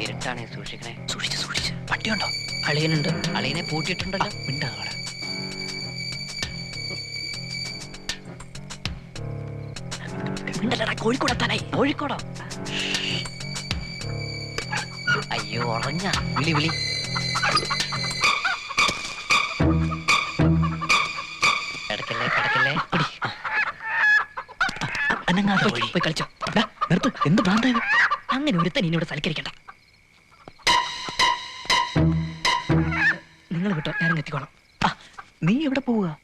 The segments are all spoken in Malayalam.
ഇരുട്ടാണേ സൂക്ഷിക്കണേ. സൂക്ഷിച്ച് സൂക്ഷിച്ച്. വണ്ടിയുണ്ടോ? അളിയനുണ്ട്. അളിയനെ പൂട്ടിയിട്ടുണ്ടല്ലോ. മിണ്ടാവാട മിണ്ടല്ലടാ കോഴിക്കോടെത്താനായി കോഴിക്കോടോ? അയ്യോ ഉറങ്ങ. വിളി വിളി. കിടക്കല്ലേ കിടക്കല്ലേ? അനങ്ങാതെ പോയി. പോയി കളിച്ചോ. ഡാ, നിർത്ത്. എന്ത് ഭ്രാന്തായത്? അങ്ങനെ ഒരുത്തൻ ഇനി ഇവിടെ സൽക്കരിക്കണ്ട. വിട്ടോ എത്തിക്കോളാം. ആ, നീ എവിടെ പോവുക?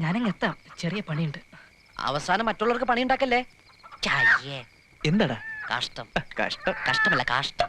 ഞാനങ്ങ് എത്താം. ചെറിയ പണിയുണ്ട്. അവസാനം മറ്റുള്ളവർക്ക് പണി ഉണ്ടാക്കല്ലേ ചായേ. എന്താടാ? കഷ്ടം. കഷ്ടം. കഷ്ടമല്ല കാഷ്ടം.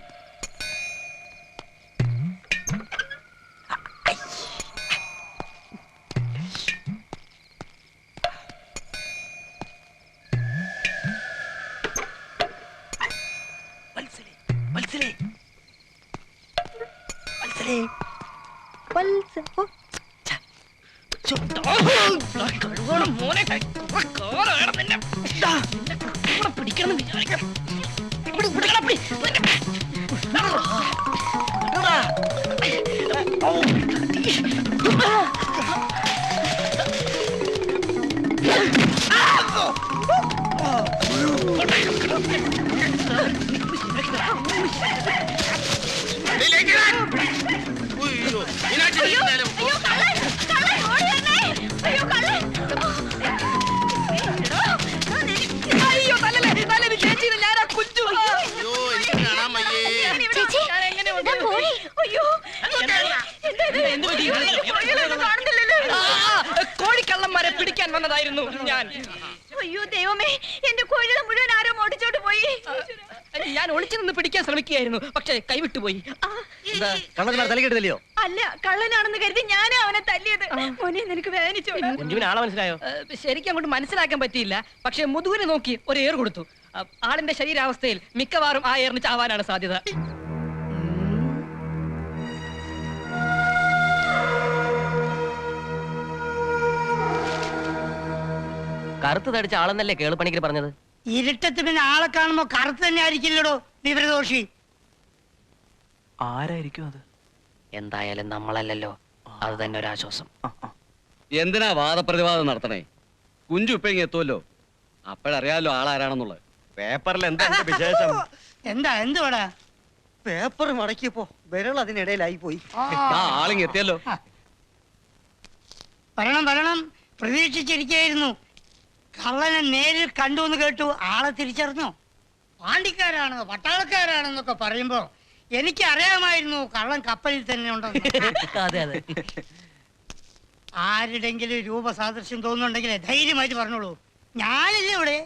പിടിക്കണം വിചാരിക്കാം ഇവിടെ പിടിക്കാൻ ഞാൻ. അയ്യോ ദൈവമേ എന്റെ കോഴികൾ മുഴുവൻ ആരോ ഓടിച്ചോട്ട് പോയി. ഞാൻ ഒളിച്ചു നിന്ന് പിടിക്കാൻ ശ്രമിക്കുകയായിരുന്നു പക്ഷെ കൈവിട്ടു പോയി. തലക്കെടുത്തല്ലയോ അല്ല കള്ളനാണെന്ന് കരുതി ഞാനാ അവനെ തല്ലിയത്. മോനെ നിനക്ക് വേദനിച്ചോ? ആളെ മനസ്സിലായോ? ശരിക്കും അങ്ങോട്ട് മനസ്സിലാക്കാൻ പറ്റിയില്ല പക്ഷെ മുതുകിനെ നോക്കി ഒരു ഏർ കൊടുത്തു. ആളിന്റെ ശരീരാവസ്ഥയിൽ മിക്കവാറും ആ ഏറിന് ചാവാനാണ് സാധ്യത. കറുത്ത് തടിച്ച ആളെന്നല്ലേ കേളുപ്പണിക്ക് പറഞ്ഞത്? ഇരുട്ടത്ത് പിന്നെ ആളെ കാണുമ്പോ കറുത്ത് തന്നെ ആയിരിക്കില്ലടോ വിവരദോഷി. ആരായിരിക്കും അത്? എന്തായാലും നമ്മളല്ലല്ലോ. അത് തന്നെ ഒരു ആശ്വാസം എന്തിനാ വാദപ്രതിവാദം നടത്തണേ? കുഞ്ചു ഇപ്പൊ ഇങ്ങ് എത്തുമല്ലോ അപ്പോഴറിയാലോ ആളാരാണെന്നുള്ളത്. പേപ്പറിൽ എന്താ എന്റെ വിശേഷം? എന്താ എന്തുവാടാ? പേപ്പർ മടക്കിയപ്പോ വിരൽ അതിനിടയിലായി പോയി. ആ. ആളിങ് എത്തിയല്ലോ. വരണം വരണം. പ്രതീക്ഷിച്ചിരിക്കായിരുന്നു കള്ളനെ നേരിൽ കണ്ടു എന്ന് കേട്ടു ആളെ തിരിച്ചറിഞ്ഞോ? പാണ്ടിക്കാരാണെന്ന് പട്ടാളക്കാരാണെന്നൊക്കെ പറയുമ്പോ എനിക്ക് അറിയാമായിരുന്നു കള്ളൻ കപ്പലിൽ തന്നെ ഉണ്ടെന്ന്. അതെ അതെ. ആരുടെങ്കിലും രൂപസാദൃശ്യം തോന്നുന്നുണ്ടെങ്കിൽ ധൈര്യമായിട്ട് പറഞ്ഞോളൂ. ഞാനില്ല ഇവിടെ.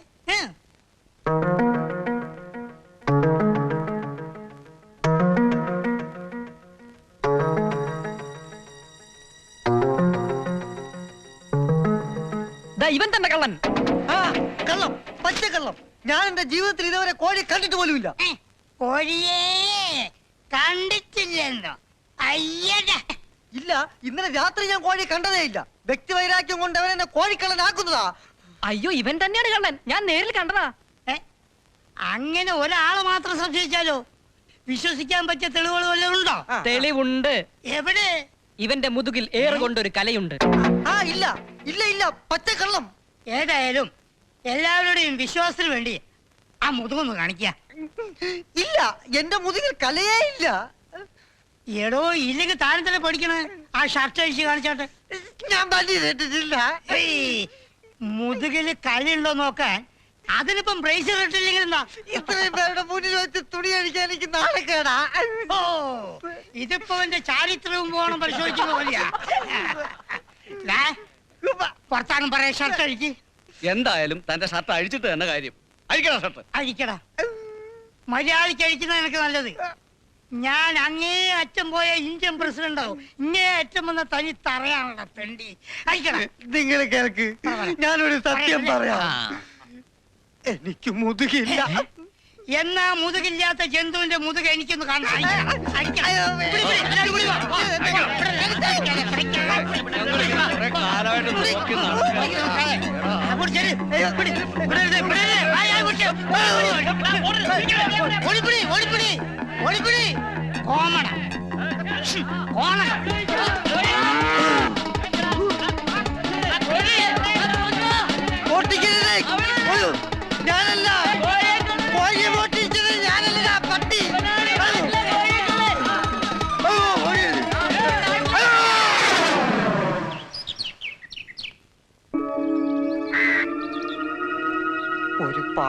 ദാ ഇവൻ തന്നെ കള്ളൻ. കള്ളം. ഞാൻ എന്റെ ജീവിതത്തിൽ ഇതുവരെ കോഴി കണ്ടിട്ട് പോലുമില്ല ഇല്ല. കോഴിയേ കണ്ടിട്ടില്ലെന്നോ? അയ്യടാ. ഇല്ല ഇന്നലെ രാത്രി ഞാൻ കോഴി കണ്ടതേ ഇല്ല. വ്യക്തി വൈരാഗ്യം കൊണ്ട് അവൻ എന്നെ കോഴിക്കള്ളനാക്കുന്നതാ. അയ്യോ ഇവൻ തന്നെയാണ് കള്ളൻ. ഞാൻ നേരിൽ കണ്ടതാ. അങ്ങനെ ഒരാളെ മാത്രം സംശയിച്ചാലോ? വിശ്വസിക്കാൻ പറ്റിയ തെളിവുകൾ വല്ലതും ഉണ്ടോ? തെളിവുണ്ട്. എവിടെ? ഇവന്റെ മുതുകിൽ ഏറ് കൊണ്ടൊരു കലയുണ്ട്. ആ ഇല്ല. ഇല്ല ഇല്ല. പച്ച കള്ളം ഏതായാലും എല്ലാവരുടെയും വിശ്വാസത്തിന് വേണ്ടി ആ മുതുകൊന്ന് കാണിക്ക. ഇല്ല എന്റെ മുതുകിൽ കലയേ ഇല്ല. എടോ ഇല്ലെങ്കിൽ താരം തന്നെ പഠിക്കണേ. ആ ഷർട്ട് അഴിച്ച് കാണിച്ചാട്ടെ. ഞാൻ പറഞ്ഞിട്ടില്ല മുതുകിൽ കളിയുണ്ടോ നോക്കാൻ? അതിനിപ്പം ബ്രേസ് ഇട്ടില്ലെങ്കിൽ എന്താ? ഇത്രയും പേരുടെ മുന്നിൽ വെച്ച് തുണി അടിക്കാൻ എനിക്ക് നാണക്കേടാ ഓ ഇതിപ്പോ എന്റെ ചാരിത്രവും പോകണം പരിശോധിക്കുന്ന പോലെയാ പുറത്താനും പറയാ ഷർട്ട് അഴിക്ക്. എന്തായാലും തന്റെ ഷർട്ട് അഴിച്ചിട്ട് തന്നെ കാര്യം. അഴിക്കടാ ഷർട്ട് അഴിക്കടാ. മര്യാദയ്ക്ക് അഴിക്കുന്ന എനിക്ക് നല്ലത്. ഞാൻ അങ്ങേ അറ്റം പോയ ഇന്ത്യൻ പ്രസിഡന്റ് ആവും. ഇങ്ങേ അറ്റം വന്ന തനി തറയാണല്ലോ പെണ്ടി. അഴിക്കടാ. നിങ്ങൾ കേൾക്ക്. ഞാനൊരു സത്യം പറയാം. എനിക്ക് മുതുകില്ല. എന്നാ മുതുകില്ലാത്ത ജന്തുവിന്റെ മുതുക എനിക്കൊന്ന് കാണാൻ അഴിക്കണം, അഴിക്കണം. പിടി,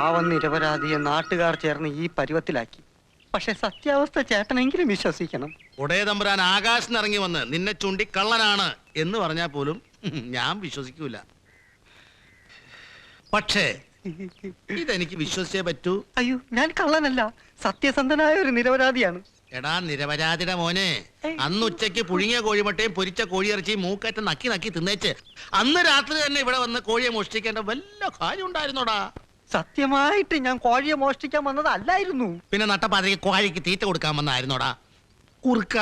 പാവം നിരപരാധിയെ നാട്ടുകാർ ചേർന്ന് ഈ പരുവത്തിലാക്കി. പക്ഷെ സത്യാവസ്ഥ ചേട്ടനെങ്കിലും വിശ്വസിക്കണം. ഉടയ തമ്പുരാൻ ആകാശം ഇറങ്ങി വന്ന് നിന്നെ ചൂണ്ടി കള്ളനാണ് എന്ന് പറഞ്ഞാൽ പോലും ഞാൻ വിശ്വസിക്കൂല. പക്ഷേ ഇതെനിക്ക് വിശ്വസിച്ചേ പറ്റൂ. അയ്യോ ഞാൻ കള്ളനല്ല. സത്യസന്ധനായ ഒരു നിരപരാധിയാണ്. എടാ നിരപരാധിയുടെ മോനെ അന്ന് ഉച്ചയ്ക്ക് പുഴുങ്ങിയ കോഴിമട്ടയും പൊരിച്ച കോഴിയിറച്ചിയും മൂക്കറ്റം നക്കി നക്കി തിന്നേച്ച് അന്ന് രാത്രി തന്നെ ഇവിടെ വന്ന് കോഴിയെ മോഷ്ടിക്കേണ്ട വല്ല കാര്യം ഉണ്ടായിരുന്നോടാ സത്യമായിട്ട് ഞാൻ കോഴിയെ മോഷ്ടിക്കാൻ വന്നതല്ലായിരുന്നു. പിന്നെ നട്ടപ്പാതിക്ക് കോഴിക്ക് തീറ്റ കൊടുക്കാൻ വന്നായിരുന്നോടാ? കുറുക്ക.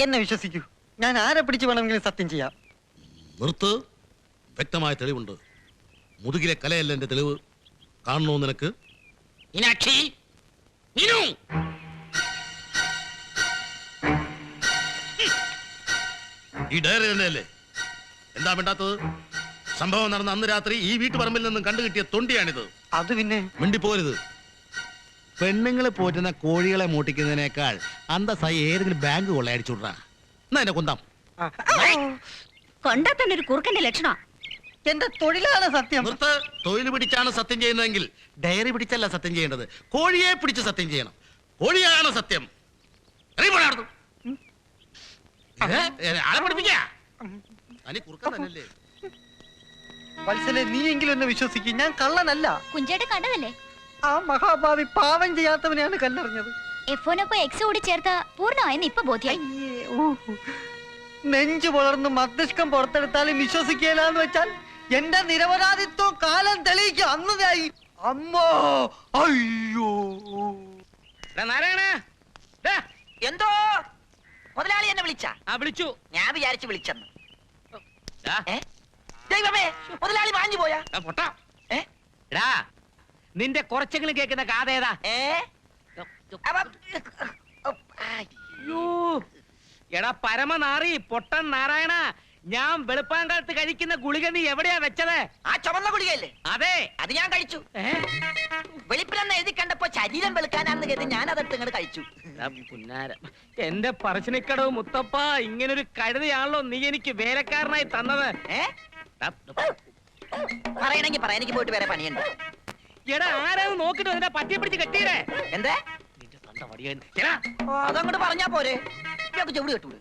എന്നെ വിശ്വസിക്കൂ. ഞാൻ ആരെ പിടിച്ച് വേണമെങ്കിലും സത്യം ചെയ്യാം. നിർത്ത്. വ്യക്തമായ തെളിവുണ്ട്. മുതുകിലെ കലയല്ല എന്റെ തെളിവ്. കാണണോ നിനക്ക്? മീനാക്ഷി മീനു! ഈ ഡയറി തന്നെയല്ലേ? എന്താ വേണ്ടാത്തത് സംഭവം നടന്ന അന്ന് രാത്രി ഈ വീട്ടുപറമ്പിൽ നിന്നും കണ്ടു കിട്ടിയ തൊണ്ടിയാണിത്. അത് പിന്നെ? മിണ്ടിപ്പോരുത്. പെണ്ണുങ്ങളെ പോറ്റുന്ന കോഴികളെ മൂട്ടിക്കുന്നതിനേക്കാൾ അന്തസ്സായി ഏതെങ്കിലും ബാങ്ക് കൊള്ളയടിച്ചുവിടാ എന്നാ എന്നെ കുന്താം. കൊണ്ടാ തന്നെ ഒരു കുറുക്കന്റെ ലക്ഷണം. എന്റെ തൊഴിലാണ് സത്യം. നിർത്ത്. തൊഴിൽ പിടിച്ചാണ് സത്യം ചെയ്യുന്നതെങ്കിൽ ഡയറി പിടിച്ചല്ല സത്യം ചെയ്യേണ്ടത്. കോഴിയെ പിടിച്ച് സത്യം ചെയ്യണം. കോഴിയാണ് സത്യം. ആളെ പഠിപ്പിക്കാ? തനി കുറുക്കൻ തന്നെയല്ലേ? വത്സലെ നീയെങ്കിലും എന്നെ വിശ്വസിക്കും. ഞാൻ കള്ളനല്ല. കുഞ്ചേട്ടൻ കണ്ടതല്ലേ? ആ മഹാഭാവി പാവം ചെയ്യാത്തവനെയാണ് കല്ലെറിഞ്ഞത്. എഫോനൊപ്പം എക്സ് കൂടി ചേർത്ത പൂർണമായെന്ന് ഇപ്പൊ ബോധ്യായി. നെഞ്ചു പുലർന്ന് മസ്തിഷ്കം പുറത്തെടുത്താലും വിശ്വസിക്കുകയില്ലെന്ന് വെച്ചാൽ എന്റെ നിരപരാധിത്വം കാലം തെളിയിക്കും. അന്നതായി. അമ്മോ അയ്യോ. നാരായണ. എന്തോ? മുതലാളി എന്നെ വിളിച്ച? ആ വിളിച്ചു. ഞാൻ വിചാരിച്ചു വിളിച്ചെന്ന്. ദാ, ഏ? ദൈവമേ മുതലാളി വാഞ്ഞു പോയാ? ആ പൊട്ടാ. ഏ? എടാ നിന്റെ കുറച്ചെങ്കിലും കേൾക്കുന്ന കാതേതാ ഏ. അയ്യോ. എടാ പരമനാറി പൊട്ടൻ നാരായണ ഞാൻ വെളുപ്പാങ്കാലത്ത് കഴിക്കുന്ന ഗുളിക നീ എവിടെയാ വെച്ചത്? ആ ചുമന്ന ഗുളികയല്ലേ? അതെ. അത് ഞാൻ കഴിച്ചു? വെളിപ്പിലെന്ന് എഴുതി കണ്ടപ്പോ ശരീരം വെളുക്കാനാന്ന് കരുതി ഞാൻ അതെടുത്ത് ഇങ്ങോട്ട് കഴിച്ചു എന്റെ പറശ്ശിനിക്കടവ് മുത്തപ്പ ഇങ്ങനൊരു കഴുതയാണല്ലോ നീ എനിക്ക് വേലക്കാരനായി തന്നത്. ഏഹ് പറയണെങ്കി പറ എനിക്ക് പോയിട്ട് വേറെ പണിയുണ്ട്. എടാ ആരാന്ന് നോക്കിട്ട് നിന്നെ പറ്റിയെ പിടിച്ച് കെട്ടിയേ എന്തേ? അതങ്ങോട്ട് പറഞ്ഞാ പോരെ. ഇയാൾക്ക് ചെവിട് കെട്ടൂടെ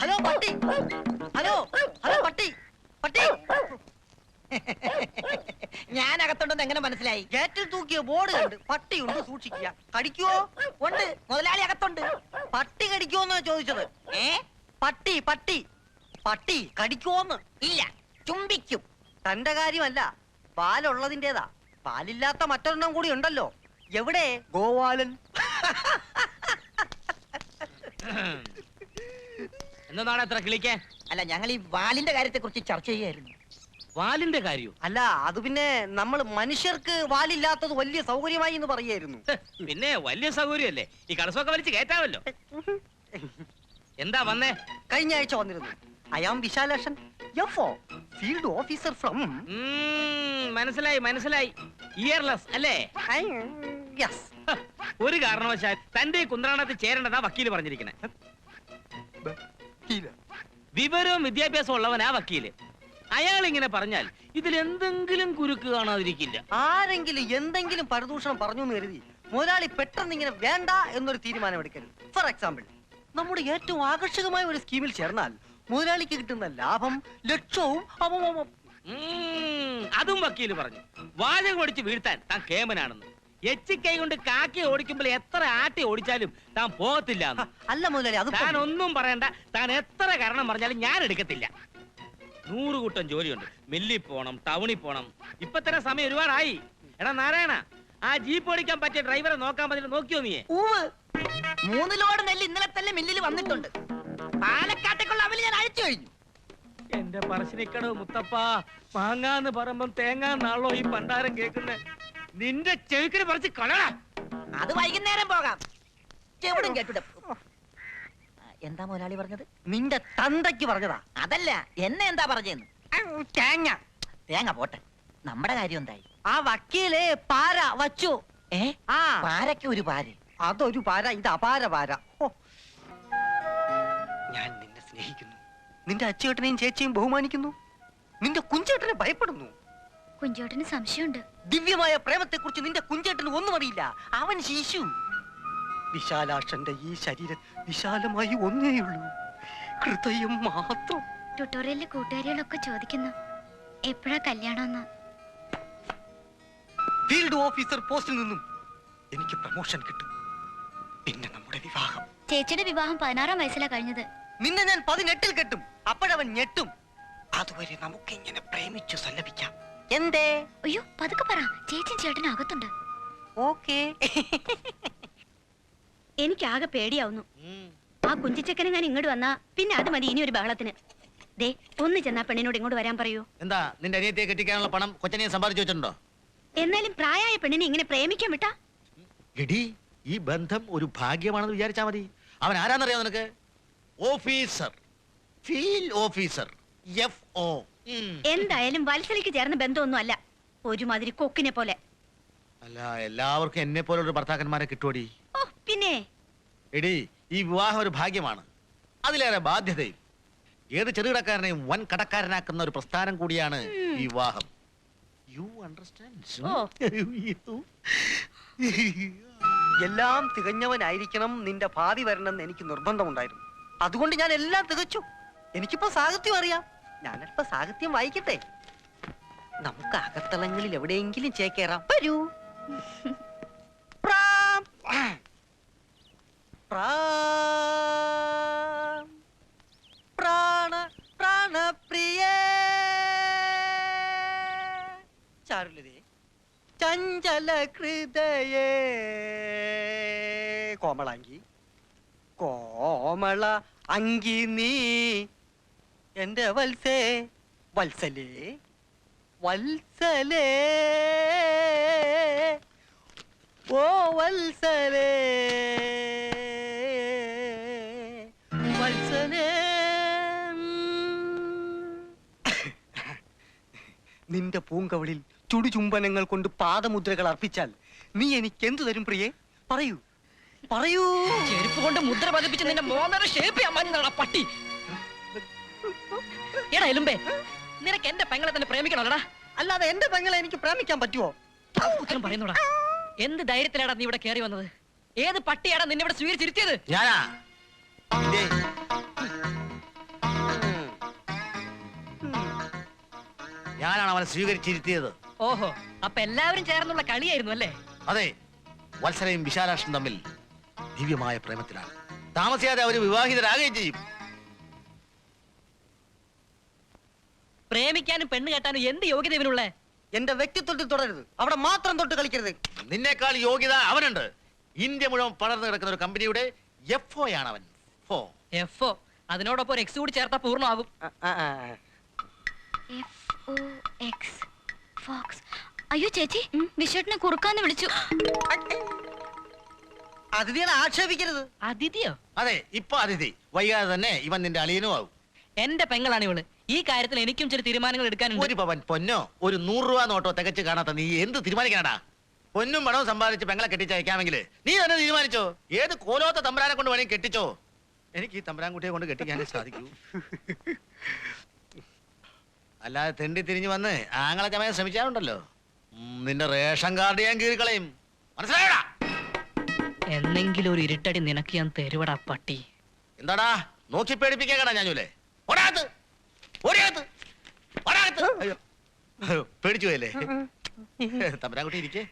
ഹലോ പട്ടി. ഹലോ ഹലോ പട്ടി. പട്ടി. ഞാൻ അകത്തുണ്ടെന്ന് എങ്ങനെ മനസ്സിലായി? ഗേറ്റിൽ തൂക്കിയ ബോർഡ് കണ്ട് പട്ടിയുണ്ട് സൂക്ഷിക്കുക. കടിക്കുവോ? ഉണ്ട്. മുതലാളി അകത്തുണ്ട്. പട്ടി കടിക്കുവോന്ന് ചോദിച്ചത്. ഏ? പട്ടി പട്ടി. പട്ടി കടിക്കുവോന്ന്? ഇല്ല. ചുംബിക്കും. തന്റെ കാര്യമല്ല പാലുള്ളതിന്റേതാ. പാലില്ലാത്ത മറ്റൊരെണ്ണം കൂടി ഉണ്ടല്ലോ. എവിടെ? ഗോവാലൻ. എന്നതാണ് എത്ര കിളിക്കേ? അല്ല ഞങ്ങൾ ഈ വാലിന്റെ കാര്യത്തെ കുറിച്ച് ചർച്ച ചെയ്യായിരുന്നു. വാലിന്റെ കാര്യോ? അല്ല അത് പിന്നെ നമ്മൾ മനുഷ്യർക്ക് വാലില്ലാത്തത് വലിയ സൗകര്യമായി എന്ന് പറയായിരുന്നു. പിന്നെ വലിയ സൗകര്യമല്ലേ? ഈ കടസൊക്കെ വലിച്ച് കയറ്റാമല്ലോ. എന്താ വന്നേ? കഴിഞ്ഞ ആഴ്ച വന്നിരുന്നു. I am Vishalakshan F field officer from മനസ്സിലായി മനസ്സിലായി. ഇയർലെസ് അല്ലേ? യെസ് ഒരു കാരണവശാൽ തന്റെ കുന്ത്രാണത്തിൽ ചേരേണ്ടതാ വക്കീൽ പറഞ്ഞിരിക്കണേ. വിവരവും വിദ്യാഭ്യാസം ഉള്ളവനാ വക്കീൽ. അയാൾ ഇങ്ങനെ പറഞ്ഞാൽ ഇതിൽ എന്തെങ്കിലും കുരുക്ക് കാണാതിരിക്കില്ല. ആരെങ്കിലും എന്തെങ്കിലും പരദൂഷണം പറഞ്ഞു എന്ന് കരുതി മുതലാളി പെട്ടെന്ന് ഇങ്ങനെ വേണ്ട എന്നൊരു തീരുമാനം എടുക്കരുത്. ഫോർ എക്സാമ്പിൾ നമ്മുടെ ഏറ്റവും ആകർഷകമായ ഒരു സ്കീമിൽ ചേർന്നാൽ മുതലാളിക്ക് കിട്ടുന്ന ലാഭം ലക്ഷവും അവ- അതും വക്കീൽ പറഞ്ഞു. വാചകം ഓടിച്ച് വീഴ്ത്താൻ താൻ കേമനാണെന്ന്. എച്ചിക്കൈ കൊണ്ട് കാക്കി ഓടിക്കുമ്പോൾ എത്ര ആട്ടി ഓടിച്ചാലും താൻ പോകത്തില്ല അല്ല മുതലാളി അത് താൻ ഒന്നും പറയണ്ട. താൻ എത്ര കാരണം പറഞ്ഞാലും ഞാൻ എടുക്കത്തില്ല. നൂറ് കൂട്ടം ജോലിയുണ്ട്. മില്ലിൽ പോണം ടൗണിൽ പോണം. ഇപ്പൊ തന്നെ സമയം ഒരുപാടായി. എടാ നാരായണ ആ ജീപ്പ് ഓടിക്കാൻ പറ്റിയ ഡ്രൈവറെ നോക്കാൻ പറ്റില്ല. നോക്കിയോ നീ മൂന്ന് ലോഡ് നെല്ല് ഇന്നലെ തന്നെ മില്ലിൽ വന്നിട്ടുണ്ട്. പാലക്കാട്ടേക്കുള്ള അവൽ ഞാൻ അഴിച്ചു കഴിഞ്ഞു. എന്റെ പറശ്ശിനിക്കടവ് മുത്തപ്പ മാങ്ങാന്ന് പറയുമ്പം തേങ്ങാന്നാണല്ലോ ഈ പണ്ടാരം കേൾക്കുന്നേ. നിന്റെ ചെവിക്കിന് പറിച്ച് കളടാ. അത് വൈകുന്നേരം പോകാം. ചെവിടും കേട്ടിടും. എന്താ മുതലാളി പറഞ്ഞത്? നിന്റെ തന്തയ്ക്ക് പറഞ്ഞതാ. അതല്ല എന്നെ എന്താ പറഞ്ഞെന്ന്? തേങ്ങ. തേങ്ങ പോട്ടെ. നമ്മുടെ കാര്യം എന്തായി? ആ വക്കീൽ പാര വച്ചു. ഏ? ആ. പാരയ്ക്ക് ഒരു പാര്. അതൊരു പാര ഇത് അപാര പാര. നിന്റെ അച്ചുവേട്ടനെയും ചേച്ചിയും ബഹുമാനിക്കുന്നു. നിന്റെ കുഞ്ചേട്ടനെ ഭയപ്പെടുന്നു. കുഞ്ചേട്ടന് സംശയമുണ്ട്. ദിവ്യമായ പ്രേമത്തെക്കുറിച്ച് നിന്റെ കുഞ്ചേട്ടന് ഒന്നും അറിയില്ല. അവൻ ശിശു. വിശാലാക്ഷന്റെ ഈ ശരീരം വിശാലമായി ഒന്നേയുള്ളൂ ഹൃദയം മാത്രം. ട്യൂട്ടോറിയലിലെ കൂട്ടുകാരികളൊക്കെ ചോദിക്കുന്നു എപ്പോഴാ കല്യാണമെന്ന്? ഫീൽഡ് ഓഫീസർ പോസ്റ്റിൽ നിന്നും എനിക്ക് പ്രൊമോഷൻ കിട്ടും. പിന്നെ നമ്മുടെ വിവാഹം. ചേച്ചിയുടെ വിവാഹം പതിനാറാം വയസ്സിലാ കഴിഞ്ഞത്. നിന്നെ ഞാൻ പതിനെട്ടിൽ കെട്ടും. അപ്പോഴവൻ ഞെട്ടും. അതുവരെ നമുക്ക് ഇങ്ങനെ പ്രേമിച്ചു സല്ലപിക്കാം. എന്തേ? അയ്യോ പതുക്കെ പറ. ചേച്ചി ചേട്ടനും അകത്തുണ്ട്. ഓക്കേ. എനിക്കാകെ പേടിയാവുന്നു. ആ കുഞ്ചിച്ചക്കനെ ഞാൻ ഇങ്ങോട്ട് വന്നാ പിന്നെ അത് മതി ഇനി ഒരു ബഹളത്തിന്. ദേ ഒന്ന് ചെന്നാ പെണ്ണിനോട് ഇങ്ങോട്ട് വരാൻ പറയൂ. എന്താ നിന്റെ അനിയത്തെ കെട്ടിക്കാനുള്ള പണം കൊച്ചനെ സമ്പാദിച്ചു വെച്ചിട്ടുണ്ടോ? എന്നാലും പ്രായമായ പെണ്ണിനെ ഇങ്ങനെ പ്രേമിക്കാൻ വിട്ടാ. എടി ഈ ബന്ധം ഒരു ഭാഗ്യമാണെന്ന് വിചാരിച്ചാ മതി. അവൻ ആരാന്നറിയാം നിനക്ക്? Officer. Field officer. F O എന്തായാലും വത്സലിക്ക് ചേർന്ന ബന്ധമൊന്നും അല്ല ഒരുമാതിരി കൊക്കിനെ പോലെ. അല്ല എല്ലാവർക്കും എന്നെ പോലെ ഒരു ഭർത്താക്കന്മാരെ കിട്ടുമടി ഓ പിന്നെ? എടി ഈ വിവാഹം ഒരു ഭാഗ്യമാണ്. അതിലേറെ ബാധ്യതയും. ഏത് ചെറുകിടക്കാരനെയും വൻ കടക്കാരനാക്കുന്ന ഒരു പ്രസ്ഥാനം കൂടിയാണ് ഈ വിവാഹം. യു അണ്ടർസ്റ്റാൻഡ് ഓ. എല്ലാം തികഞ്ഞവനായിരിക്കണം നിന്റെ ഭാവി വരണമെന്ന് എനിക്ക് നിർബന്ധമുണ്ടായിരുന്നു. അതുകൊണ്ട് ഞാൻ എല്ലാം തികച്ചു. എനിക്കിപ്പോ സാഹിത്യം അറിയാം. ഞാനല്പ സാഹിത്യം വായിക്കട്ടെ. നമുക്ക് അകത്തളങ്ങളിൽ എവിടെയെങ്കിലും ചേക്കേറാം. വരൂ. പ്രാം. പ്രാം. പ്രാണ പ്രാണപ്രിയേ. ചാരുലതേ ചഞ്ചല ഹൃദയേ കോമളാങ്കി. കോമള അങ്കി നീ എന്റെ വത്സേ വത്സലേ വത്സലേ. ഓ വത്സലേ. നിന്റെ പൂങ്കവളിൽ ചുടുചുംബനങ്ങൾ കൊണ്ട് പാദമുദ്രകൾ അർപ്പിച്ചാൽ നീ എനിക്ക് എന്തു തരും പ്രിയേ? പറയൂ. പറയൂ. ചെരുപ്പ് കൊണ്ട് മുദ്ര പതിപ്പിച്ച് നിന്റെ മോന്നര ഷേപ്പ് ചെയ്യാൻ പട്ടി. എടാ എലുമ്പേ നിനക്ക് എന്റെ പെങ്ങളെ തന്നെ പ്രേമിക്കണോടാ അല്ലാതെ എന്റെ പെങ്ങളെ എനിക്ക് പ്രേമിക്കാൻ പറ്റുമോ ഉത്തരം പറയുന്നോടാ. എന്ത് ധൈര്യത്തിലാടാ നീ ഇവിടെ കയറി വന്നത്? ഏത് പട്ടിയാടാ നിന്നെ ഇവിടെ സ്വീകരിച്ചിരുത്തിയത്? ഞാനാ? ഞാനാണ് അവനെ സ്വീകരിച്ചിരുത്തിയത്. ഓഹോ അപ്പൊ എല്ലാവരും ചേർന്നുള്ള കളിയായിരുന്നു അല്ലേ? അതെ വത്സരയും വിശാലാക്ഷനും തമ്മിൽ ദിവ്യമായ പ്രേമത്തിലാണ്. താമസിയാതെ അവർ വിവാഹിതരാകുകയും ചെയ്യും. പ്രേമിക്കാനും പെണ്ണ് കെട്ടാനും എന്ത് യോഗ്യത ഇവനുള്ളേ? എന്റെ വ്യക്തിത്വത്തിൽ തുടരുത് അവിടെ മാത്രം തൊട്ട് കളിക്കരുത്. നിന്നേക്കാൾ യോഗ്യത അവനുണ്ട്. ഇന്ത്യ മുഴുവൻ പടർന്നു കിടക്കുന്ന ഒരു കമ്പനിയുടെ എഫ് ഒ ആണ് അവൻ. ഫോ എഫ് അതിനോടൊപ്പം ഒരു എക്സ് കൂടി ചേർത്താ പൂർണമാകും. ഒ ഫോക്സ് അയ്യോ ചേച്ചി. വിശ്വട്ടിനെ കുറുക്കാന്ന് വിളിച്ചു. അതിഥികളെ ആക്ഷേപിക്കരുത്. അതിഥിയോ? അതെ ഇപ്പൊ അതിഥി. വൈകാതെ തന്നെ ഇവൻ നിന്റെ അളിയനും ആവും എന്റെ പെങ്ങളാണ് ഇവൾ. ഈ കാര്യത്തിൽ എനിക്കും ചില തീരുമാനങ്ങൾ എടുക്കാനുണ്ട്. ഒരു പവൻ പൊന്നോ ഒരു നൂറ് രൂപ നോട്ടോ തികച്ച് കാണാത്ത നീ എന്ത് തീരുമാനിക്കാനാടാ? പൊന്നും പണവും സമ്പാദിച്ച് പെങ്ങളെ കെട്ടിച്ചയക്കാമെങ്കിൽ നീ തന്നെ തീരുമാനിച്ചോ? ഏത് കോലോത്ത തമ്പരാനെ കൊണ്ട് വേണമെങ്കിൽ കെട്ടിച്ചോ? എനിക്ക് ഈ തമ്പരാൻകുട്ടിയെ കൊണ്ട് കെട്ടിക്കാനേ സാധിക്കൂ. അല്ലാതെ തെണ്ടി തിരിഞ്ഞു വന്ന് ആങ്ങളെ ചമയം ശ്രമിച്ചാലുണ്ടല്ലോ. ഉം, നിന്റെ റേഷൻ കാർഡ് ഞാൻ കീറിക്കളയും. മനസ്സിലായടാ എന്നെങ്കിലും ഒരു ഇരുട്ടടി നിനക്ക് ഞാൻ തരുവടാ പട്ടി. എന്താടാ? നോക്കി പേടിപ്പിക്കാടാ ഞാനൂലേ. ഒരാത്ത് ഒരാത്ത് ഒരാത്ത് അയ്യോ. അയ്യോ, പേടിച്ചു പോയല്ലേ? തമ്പരാൻകുട്ടി ഇരിക്കേ.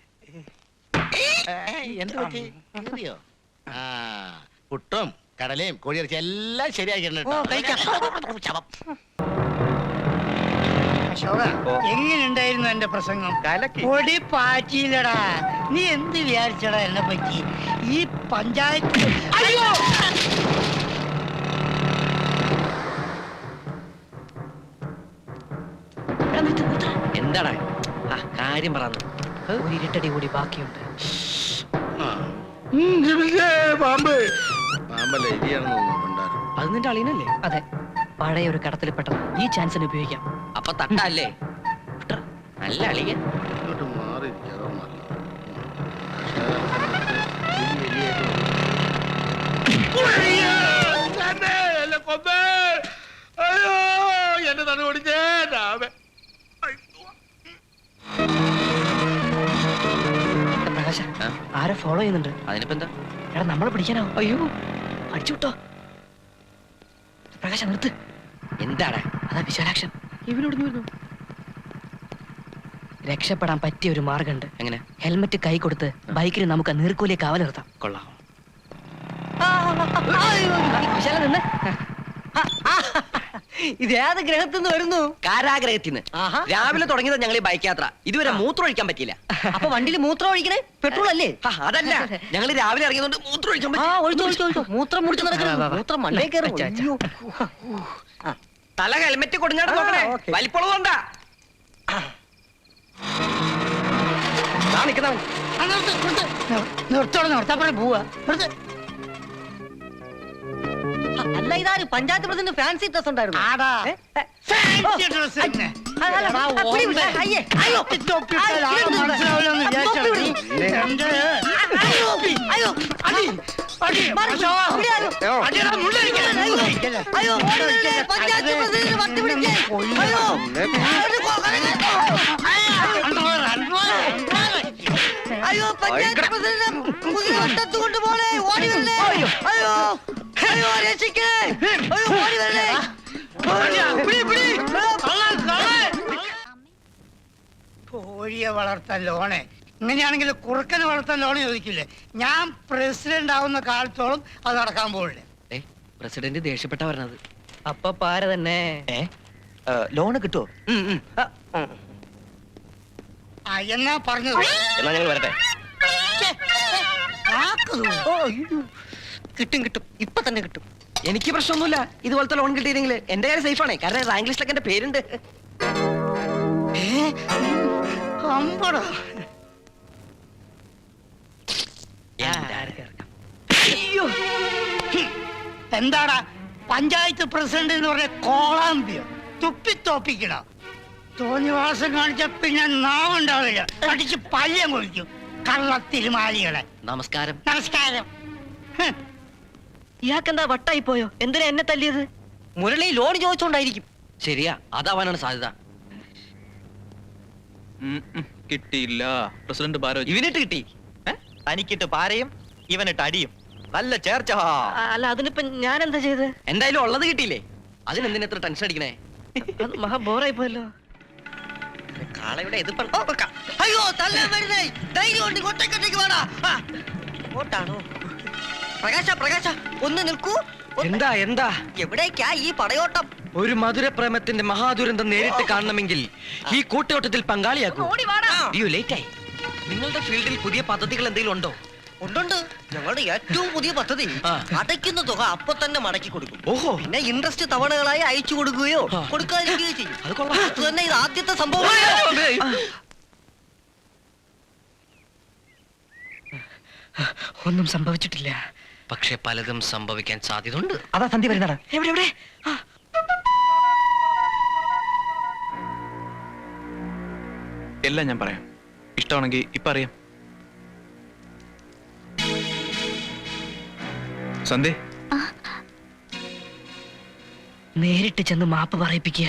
എന്ത് പറ്റി? കീറിയോ ആ പുട്ടും കടലയും കോഴിയിറച്ചി എല്ലാം ശരിയാക്കിയിട്ടുണ്ട് കേട്ടോ. അശോക എങ്ങനെയുണ്ടായിരുന്നു എന്റെ പ്രസംഗം? പൊടി പാച്ചിയിലടാ നീ എന്ത് വിചാരിച്ചടാ എന്നെ പറ്റി? ഈ പഞ്ചായത്ത് അയ്യോ! എന്താടാ? ആ കാര്യം പറഞ്ഞു ഒരു ഇരുട്ടടി കൂടി ബാക്കിയുണ്ട്. പാമ്പ്. പാമ്പല്ലേ അത് നിന്റെ അളിയനല്ലേ? അതെ. പഴയ ഒരു കടത്തിൽ പെട്ടത്. ഈ ചാൻസിന് ഉപയോഗിക്കാം. അപ്പൊ തട്ടല്ലേ? നല്ല അളിയൻ. എന്റെ തണു ഓടിച്ചേ രാമേ പ്രകാശ ആരെ ഫോളോ ചെയ്യുന്നുണ്ട്? അതിനിപ്പോ എന്താ? എടാ നമ്മളെ പിടിക്കാനോ അയ്യോ അടിച്ചു വിട്ടോ. പ്രകാശ നിർത്ത്. എന്താടാ അതാ വിശാലാക്ഷൻ. ഇവനോട് വരുന്നു? രക്ഷപ്പെടാൻ പറ്റിയ ഒരു മാർഗമുണ്ട്. എങ്ങനെ? ഹെൽമെറ്റ് കൈ കൊടുത്ത് ബൈക്കിന് നമുക്ക് നീർക്കൂലിയെ കാവൽ നിർത്താം. കൊള്ളാം. വിശാല നിന്ന്. ഇത് ഏത് ഗ്രഹത്തിൽ നിന്ന് വരുന്നു? കാരാഗ്രഹത്തിന്ന്. ആഹാ. രാവിലെ തുടങ്ങിയത് ഞങ്ങൾ ഈ ബൈക്ക് യാത്ര. ഇതുവരെ മൂത്രം ഒഴിക്കാൻ പറ്റിയില്ല. അപ്പൊ വണ്ടിയിൽ മൂത്രം ഒഴിക്കണേ? പെട്രോൾ അല്ലേ? ആ, അതല്ല. ഞങ്ങൾ രാവിലെ ഇറങ്ങിയതുകൊണ്ട് മൂത്രം ഒഴിക്കാൻ ആ പറ്റി. ഒഴിച്ചോ ഒഴിച്ചു ഒഴിച്ചു. മൂത്രം മുടിച്ച് നടക്കുന്നു മൂത്രം മണ്ടേ കയറും. അയ്യോ. ആ, തല ഹെൽമെറ്റ് കൊടുങ്ങാട്ട് ആ, നോക്കണേ ഓക്കേ. വലിപ്പമുള്ളതുകൊണ്ടാ ദാ നിക്കുന്നവൻ. ആ, നിർത്ത്, നിർത്ത്. നിർ- നിർത്തോടെ നിർത്താപ്പഴേ പോവാ നിർത്ത്. അല്ല ഇതാര് പഞ്ചായത്ത് പ്രസിഡന്റ് ഫാൻസി ഡ്രസ് ഉണ്ടായിരുന്നു ആടാ. ഏ? ഏ, ഫാൻസി ഡ്രസ് തന്നെ. ആ, അല്ല, എടാ, ആ, പിടി, ഓമ്പേ. അയ്യേ, അയ്യോ. ഈ തൊപ്പി ഇട്ടാൽ ആളെ ഇതെന്ത്? മനസ്സിലാവില്ലെന്ന് ആ, വിചാരിച്ചാ തൊപ്പി നീ. വിട്. എന്റെ അയ്യോ, അയ്യോ. അടി, അടി, മാറി, അശോ. ഇവിടെ ആരോ? അടിയെടാ, മുള്ളിരിക്കല്ലേ, അയ്യോ, മുള്ളിരിക്കല്ലേ. അയ്യോ, ഓടി വരണേ, മുള്ളിരിക്കല്ലേ. പഞ്ചായത്ത് അതെ. പ്രസിഡന്റ് വട്ടി പിടിക്കേ. കൊല്ലും. അയ്യോ, ഒരു കൊ- അണ്ടോറ്, അണ്ടോറ്, അണ്ടോറ്. അയ്യോ പഞ്ചായത്ത് പ്രസിഡന്റ് കുതിര വട്ടത്ത് കൊണ്ടുപോണേ ഓടി വരണേ അയ്യോ അയ്യോ രക്ഷിക്കേ അയ്യോ ഓടി വരണേ അടിയാ, പിടി, പിടി. കള്ളൻ, കള്ളൻ. കോഴിയെ വളർത്താൻ ലോണേ ഇങ്ങനെയാണെങ്കിൽ കുറുക്കനെ വളർത്താൻ ലോൺ ചോദിക്കില്ലേ? ഞാൻ പ്രസിഡന്റ് ആവുന്ന കാലത്തോളം അത് നടക്കാൻ പോകില്ലേ പ്രസിഡന്റ് ദേഷ്യപ്പെട്ട പറഞ്ഞത് അപ്പൊ പാര തന്നെ. ലോണ് കിട്ടുമോ എന്നാ പറഞ്ഞത്? എന്നാ ഞങ്ങൾ വരട്ടെ. കിട്ടും കിട്ടും. ഇപ്പൊ തന്നെ കിട്ടും. എനിക്ക് പ്രശ്നമൊന്നുമില്ല. ഇതുപോലത്തെ ലോൺ കിട്ടിയില്ലെങ്കിൽ എന്റെ കാര്യം സേഫ് ആണ്. കാരണം റാങ്ക് ലിസ്റ്റിലൊക്കെ എന്റെ പേരുണ്ട്? അമ്പടാ അയ്യോ എന്താടാ പഞ്ചായത്ത് പ്രസിഡന്റ് എന്ന് പറഞ്ഞ കോളാമ്പിയോ? തുപ്പിത്തോപ്പിക്കണ തോന്നിവാസം കാണിച്ച പിന്നെ നാവുണ്ടാവില്ല. അടിച്ച് പയ്യം കൊഴിക്കും. കള്ളത്തിരുമാലികളെ നമസ്കാരം. നമസ്കാരം. ഹ്. ഇയാൾക്കെന്താ വട്ടായി പോയോ എന്തിനാ എന്നെ തല്ലിയത്? മുരളി ലോൺ ചോദിച്ചോണ്ടായിരിക്കും. ശരിയാ അതാവാനാണ് സാധ്യത. കിട്ടിയില്ല. പ്രസിഡന്റ് ഇവനിട്ട് കിട്ടി. തനിക്കിട്ട് പാരയും ഇവനിട്ട് അടിയും. നല്ല ചേർച്ച. അല്ല അതിനിപ്പോ ഞാൻ എന്താ ചെയ്ത്? എന്തായാലും ഉള്ളത് കിട്ടിയില്ലേ? അതിനെന്തിനാ എത്ര ടെൻഷൻ അടിക്കണേ? അത് മഹാ ബോറായി പോയല്ലോ കാളയുടെ എതിർപ്പ് അയ്യോ തല്ലാൻ വരുന്നേ. ധൈര്യം ഉണ്ട് ഒറ്റക്കൊറ്റയ്ക്ക് വേണ ഓട്ടാണോ പ്രകാശ പ്രകാശ ഒന്ന് നിൽക്കൂ. എന്താ എന്താ? എവിടേക്കാ ഈ പടയോട്ടം? ഒരു മധുരപ്രേമത്തിന്റെ മഹാദുരന്തം നേരിട്ട് കാണണമെങ്കിൽ ഈ കൂട്ടയോട്ടത്തിൽ പങ്കാളിയാക്കൂ. അയ്യോ ലേറ്റ് ആയി. നിങ്ങളുടെ ഫീൽഡിൽ പുതിയ പദ്ധതികൾ എന്തെങ്കിലും ഉണ്ടോ? ഉണ്ടുണ്ട്. ഞങ്ങളുടെ ഏറ്റവും പുതിയ പദ്ധതി. അടയ്ക്കുന്ന തുക അപ്പൊ തന്നെ മടക്കി കൊടുക്കും. ഓഹോ. പിന്നെ ഇൻട്രസ്റ്റ് തവണകളായി അയച്ചു കൊടുക്കുകയോ. കൊടുക്കാതിരിക്കുകയോ ചെയ്യും. അത് കൊള്ളാം. അത് തന്നെ ഇത് ആദ്യത്തെ സംഭവം. ഒന്നും സംഭവിച്ചിട്ടില്ല. പക്ഷെ പലതും സംഭവിക്കാൻ സാധ്യതയുണ്ട്. അതാ സന്ധി വരുന്നടാ. എവിടെ എവിടെ? എല്ലാം ഞാൻ പറയാം. ഇഷ്ടമാണെങ്കിൽ ഇപ്പൊ സന്ധ്യ നേരിട്ട് ചെന്ന് മാപ്പ് പറയിപ്പിക്കുക.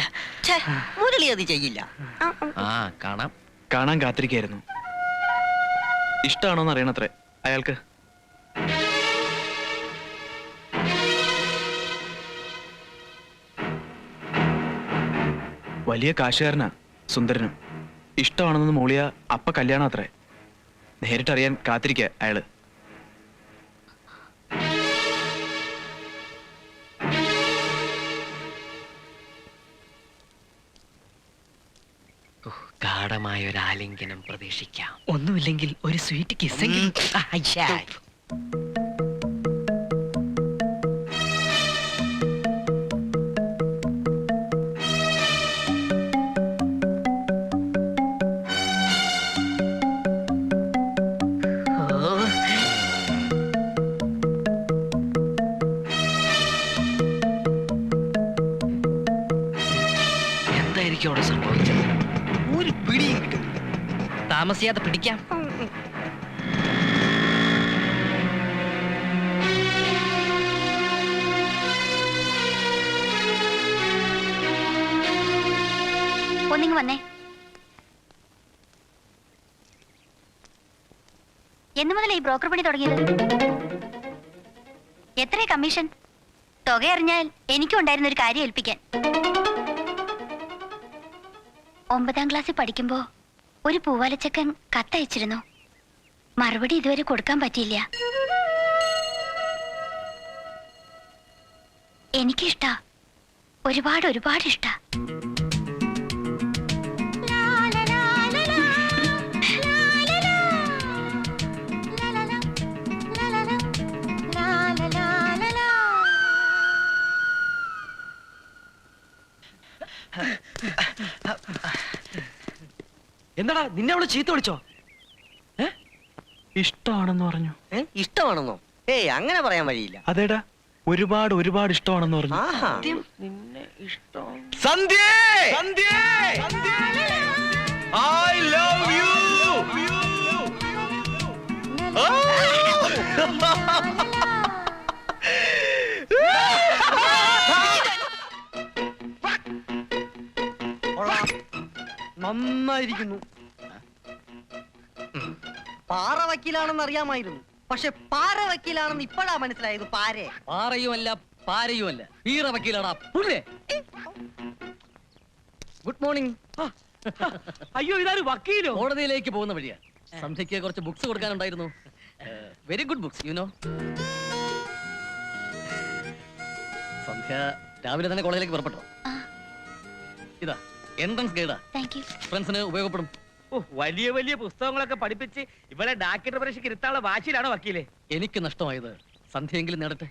മുരളി അത് ചെയ്യില്ല. ആ. കാണാം. കാണാൻ കാത്തിരിക്കായിരുന്നു. ഇഷ്ടമാണോന്ന് അറിയണത്രേ. അയാൾക്ക്. വലിയ കാശുകാരനാ സുന്ദരനും. ഇഷ്ടമാണെന്ന് മൂളിയ അപ്പ കല്യാണം അത്രേ നേരിട്ടറിയാൻ കാത്തിരിക്കുക അയാൾ. ഗാഠമായ ഒരു ആലിംഗനം പ്രതീക്ഷിക്കാം. ഒന്നുമില്ലെങ്കിൽ ഒരു സ്വീറ്റ് കിസ്സെങ്കിലും താമസിയാതെ പിടിക്കാം. ഒന്നിങ്ങ് വന്നേ. എന്ന് മുതലേ ഈ ബ്രോക്കർ പണി തുടങ്ങിയത്? എത്രയാ കമ്മീഷൻ? തുക എനിക്കും ഉണ്ടായിരുന്ന ഒരു കാര്യം ഏൽപ്പിക്കാൻ. ഒമ്പതാം ക്ലാസ്സിൽ പഠിക്കുമ്പോ ഒരു പൂവാലച്ചക്കൻ കത്തയച്ചിരുന്നു. മറുപടി ഇതുവരെ കൊടുക്കാൻ പറ്റിയില്ല. എനിക്കിഷ്ട. ഒരുപാട് ഒരുപാട് ഇഷ്ടാ. എന്താടാ നിന്നെ അവൾ ചീത്ത വിളിച്ചോ? ഇഷ്ടമാണെന്ന് പറഞ്ഞു. ഏ? ഇഷ്ടമാണെന്നോ? ഏയ് അങ്ങനെ പറയാൻ വഴിയില്ല. അതേടാ ഒരുപാട് ഒരുപാട് ഇഷ്ടമാണെന്ന് പറഞ്ഞു. ആഹാ. നിന്നെ ഇഷ്ടം. സന്ധ്യേ! സന്ധ്യേ! ഐ ലവ് യു നന്നായിരിക്കുന്നു. പാറ വക്കീലാണെന്ന് അറിയാമായിരുന്നു. പക്ഷെ പാറ വക്കീലാണെന്ന് ഇപ്പോഴാ മനസ്സിലായത് പാരെ. പാറയുമല്ല പാരയുമല്ല. പീറ വക്കീലടാ പുല്ലേ. ഗുഡ് മോർണിംഗ് അയ്യോ ഇതാരും വക്കീലോ? കോടതിയിലേക്ക് പോകുന്ന വഴിയാ. സന്ധ്യയ്ക്ക് കുറച്ച് books കൊടുക്കാനുണ്ടായിരുന്നു. Very good books you know Sandhya രാവിലെ തന്നെ കോളേജിലേക്ക് പുറപ്പെട്ടോ? ഇതാ. എൻട്രൻസ് ഗൈഡാ താങ്ക് യു ഫ്രണ്ട്സിന് ഉപയോഗപ്പെടും. ഓ വലിയ വലിയ പുസ്തകങ്ങളൊക്കെ പഠിപ്പിച്ച് ഇവളെ ഡാക്ടർ പരീക്ഷയ്ക്ക് ഇരുത്താനുള്ള വാശിയിലാണോ വക്കീലെ? എനിക്ക് നഷ്ടമായത് സന്ധ്യയെങ്കിലും നേടട്ടെ.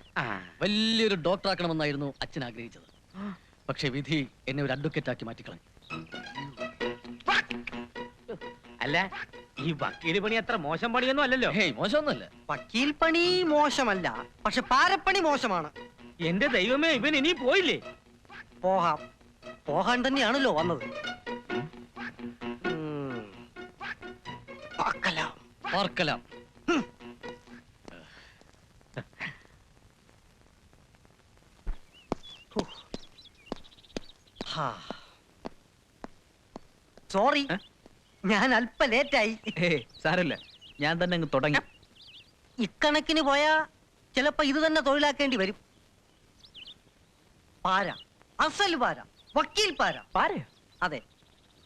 വലിയൊരു ഡോക്ടർ ആക്കണമെന്നായിരുന്നു അച്ഛൻ ആഗ്രഹിച്ചത്. പക്ഷെ വിധി എന്നെ ഒരു അഡ്വക്കേറ്റ് ആക്കി മാറ്റിക്കളഞ്ഞു. അല്ല ഈ വക്കീൽ പണി അത്ര മോശം പണിയൊന്നും അല്ലല്ലോ. ഹേയ് മോശമൊന്നുമല്ല. വക്കീൽ പണി മോശമല്ല പക്ഷെ പാരപ്പണി മോശമാണ്. എന്റെ ദൈവമേ ഇവൻ ഇനി പോയില്ലേ? പോകാം. പോകാൻ തന്നെയാണല്ലോ വന്നത്. സോറി ഞാൻ അല്പ ലേറ്റായി. സാരല്ല. ഞാൻ തന്നെ അങ്ങ് തുടങ്ങി. ഇക്കണക്കിന് പോയാ ചിലപ്പോ ഇത് തന്നെ തൊഴിലാക്കേണ്ടി വരും. പാര. അസൽ പാര. വക്കീൽ പാര. പാരയോ അതെ.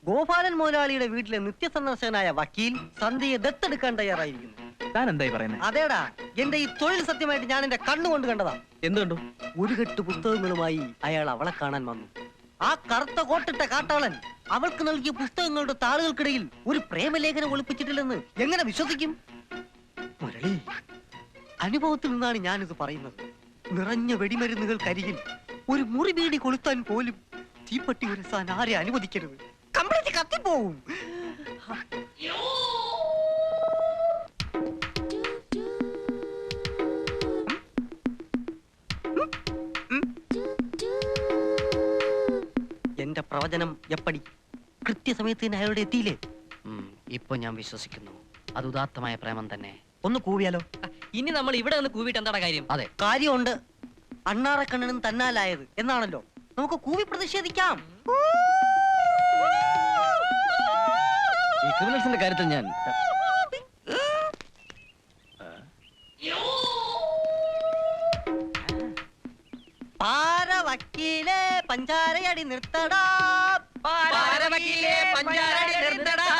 ഗോപാലൻ മുതലാളിയുടെ വീട്ടിലെ നിത്യസന്ദർശകനായ വക്കീൽ സന്ധ്യയെ ദത്തെടുക്കാൻ തയ്യാറായിരിക്കുന്നു. താൻ എന്തായി പറയുന്നത് അതേടാ എന്റെ ഈ തൊഴിൽ സത്യമായിട്ട് ഞാൻ എന്റെ കണ്ണുകൊണ്ട് കണ്ടതാ. എന്ത് കണ്ടു? ഒരു കെട്ട് പുസ്തകങ്ങളുമായി അയാൾ അവളെ കാണാൻ വന്നു. ആ കറുത്ത കോട്ടിട്ട കാട്ടാളൻ അവൾക്ക് നൽകിയ പുസ്തകങ്ങളുടെ താളുകൾക്കിടയിൽ ഒരു പ്രേമലേഖനം ഒളിപ്പിച്ചിട്ടില്ലെന്ന് എങ്ങനെ വിശ്വസിക്കും? മുരളി അനുഭവത്തിൽ നിന്നാണ് ഞാനിത് പറയുന്നത്. നിറഞ്ഞ വെടിമരുന്നുകൾക്കരികിൽ ഒരു മുറി വീടി കൊളുത്താൻ പോലും തീപ്പട്ടി ഉരസാൻ ആരെ അനുവദിക്കരുത്. കംപ്ലീറ്റ് കത്തിപ്പോവും എന്റെ പ്രവചനം എപ്പടി? കൃത്യസമയത്തിന് അയാളുടെ എത്തിയില്ലേ? ഇപ്പൊ ഞാൻ വിശ്വസിക്കുന്നു. അത് ഉദാത്തമായ പ്രേമം തന്നെ. ഒന്ന് കൂവിയാലോ? ഇനി നമ്മൾ ഇവിടെ നിന്ന് കൂവിട്ട് എന്താണ് കാര്യം? അതെ. കാര്യമുണ്ട്. അണ്ണാറക്കണ്ണനും തന്നാലായത്. എന്നാണല്ലോ? നമുക്ക് കൂവി പ്രതിഷേധിക്കാം. ഈ ക്രിമിനൽസിന്റെ കാര്യത്തിൽ ഞാൻ പാര വക്കീലെ പഞ്ചാരയടി നിർത്തടാ. പാര വക്കീലെ പഞ്ചാരയടി നിർത്തടാ.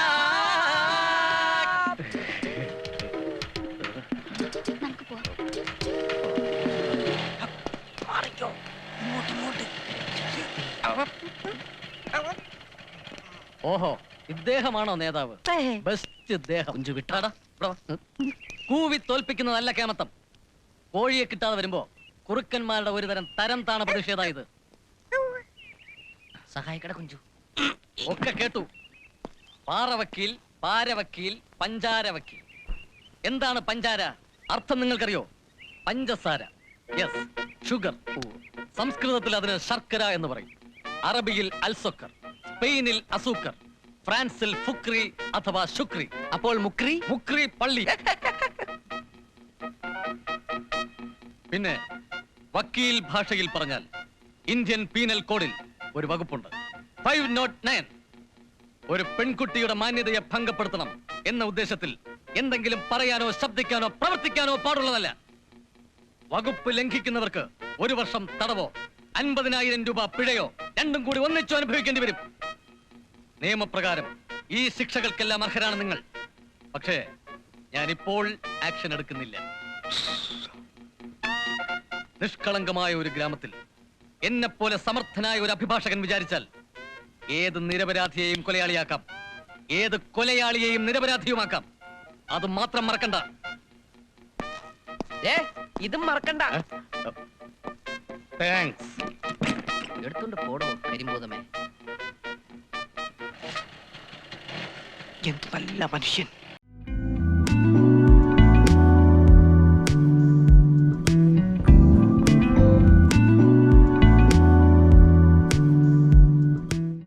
ഓഹോ ഇദ്ദേഹമാണോ നേതാവ്? ബെസ്റ്റ് ഇദ്ദേഹം. കുഞ്ചു വിട്ടാടാ കൂവി തോൽപ്പിക്കുന്ന നല്ല കേമത്തം. കോഴിയെ കിട്ടാതെ വരുമ്പോ കുറുക്കന്മാരുടെ ഒരു തരം തരം താണ പ്രതിഷേധം ഇത്? സഹായിക്കട കുഞ്ചു. ഒക്കെ കേട്ടു. പാറവക്കീൽ പാരവക്കീൽ പഞ്ചാര വക്കീൽ എന്താണ് പഞ്ചാര? അർത്ഥം നിങ്ങൾക്കറിയോ? പഞ്ചസാര. യെസ് ഷുഗർ സംസ്കൃതത്തിൽ അതിന് ശർക്കര എന്ന് പറയും. അറബിയിൽ അൽസൊക്കർ. സ്പെയിനിൽ അസൂക്കർ ഫ്രാൻസിൽ ഫുക്രി അഥവാ ശുക്രി. അപ്പോൾ മുക്രി? മുക്രി പള്ളി. പിന്നെ വക്കീൽ ഭാഷയിൽ പറഞ്ഞാൽ ഇന്ത്യൻ പീനൽ കോഡിൽ ഒരു വകുപ്പുണ്ട്. Five nought nine. ഒരു പെൺകുട്ടിയുടെ മാന്യതയെ ഭംഗപ്പെടുത്തണം എന്ന ഉദ്ദേശത്തിൽ എന്തെങ്കിലും പറയാനോ ശബ്ദിക്കാനോ പ്രവർത്തിക്കാനോ പാടുള്ളതല്ല. വകുപ്പ് ലംഘിക്കുന്നവർക്ക് ഒരു വർഷം തടവോ അൻപതിനായിരം രൂപ പിഴയോ രണ്ടും കൂടി ഒന്നിച്ചു അനുഭവിക്കേണ്ടി വരും. നിയമപ്രകാരം ഈ ശിക്ഷകൾക്കെല്ലാം അർഹരാണ് നിങ്ങൾ. പക്ഷേ ഞാനിപ്പോൾ ആക്ഷൻ എടുക്കുന്നില്ല. നിഷ്കളങ്കമായ ഒരു ഗ്രാമത്തിൽ എന്നെപ്പോലെ പോലെ സമർത്ഥനായ ഒരു അഭിഭാഷകൻ വിചാരിച്ചാൽ ഏത് നിരപരാധിയെയും കൊലയാളിയാക്കാം. ഏത് കൊലയാളിയെയും നിരപരാധിയുമാക്കാം. അത് മാത്രം മറക്കണ്ട. ഏ ഇതും മറക്കണ്ട. താങ്ക്സ് എടുത്തോണ്ട് പോടോ കരിമ്പൂതമേ. എന്ത് നല്ല മനുഷ്യൻ.